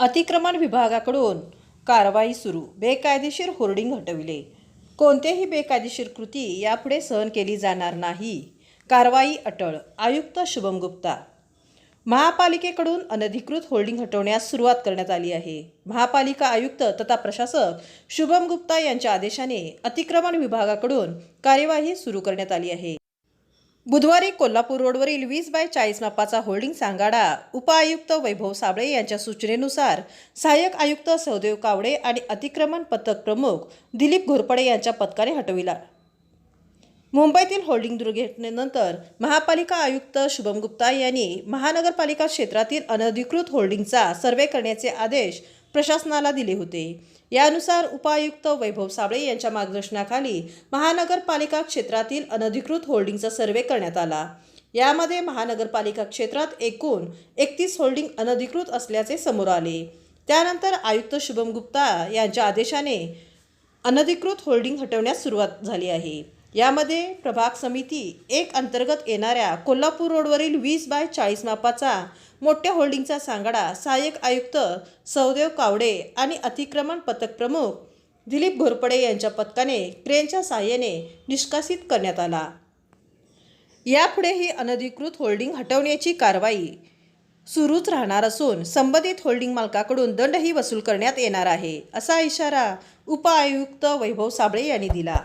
अतिक्रमण विभागाकडून कारवाई सुरू. बेकायदेशीर होर्डिंग हटविले. कोणतेही बेकायदेशीर कृती यापुढे सहन केली जाणार नाही. कारवाई अटळ. आयुक्त शुभम गुप्ता. महापालिकेकडून अनधिकृत होल्डिंग हटवण्यास सुरुवात करण्यात आली आहे. महापालिका आयुक्त तथा प्रशासक शुभम गुप्ता यांच्या आदेशाने अतिक्रमण विभागाकडून कार्यवाही सुरू करण्यात आली आहे. बुधवारी कोल्हापूर रोडवरील वीस बाय चाळीस मापाचा होल्डिंग सांगाडा उपआयुक्त वैभव साबळे यांच्या सूचनेनुसार सहाय्यक आयुक्त सहदेव कावडे आणि अतिक्रमण पथक प्रमुख दिलीप घोरपडे यांच्या पथकाने हटविला. मुंबईतील होल्डिंग दुर्घटनेनंतर महापालिका आयुक्त शुभम गुप्ता यांनी महानगरपालिका क्षेत्रातील अनधिकृत होल्डिंगचा सर्वे करण्याचे आदेश प्रशासनाला दिले होते. यानुसार उपायुक्त वैभव साबळे यांच्या मार्गदर्शनाखाली महानगरपालिका क्षेत्रातील अनधिकृत होल्डिंगचा सर्वे करण्यात आला. यामध्ये महानगरपालिका क्षेत्रात एकूण एकतीस होल्डिंग अनधिकृत असल्याचे समोर आले. त्यानंतर आयुक्त शुभम गुप्ता यांच्या आदेशाने अनधिकृत होल्डिंग हटवण्यास सुरुवात झाली आहे. यामध्ये प्रभाग समिती एक अंतर्गत येणाऱ्या कोल्हापूर रोडवरील वीस बाय चाळीस मापाचा मोठ्या होल्डिंगचा सांगाडा सहाय्यक आयुक्त सौदेव कावडे आणि अतिक्रमण पथक प्रमुख दिलीप घोरपडे यांच्या पथकाने क्रेनच्या सहाय्याने निष्कासित करण्यात आला. यापुढे ही अनधिकृत होल्डिंग हटवण्याची कारवाई सुरूच राहणार असून संबंधित होल्डिंग मालकाकडून दंडही वसूल करण्यात येणार आहे असा इशारा उपआयुक्त वैभव साबळे यांनी दिला.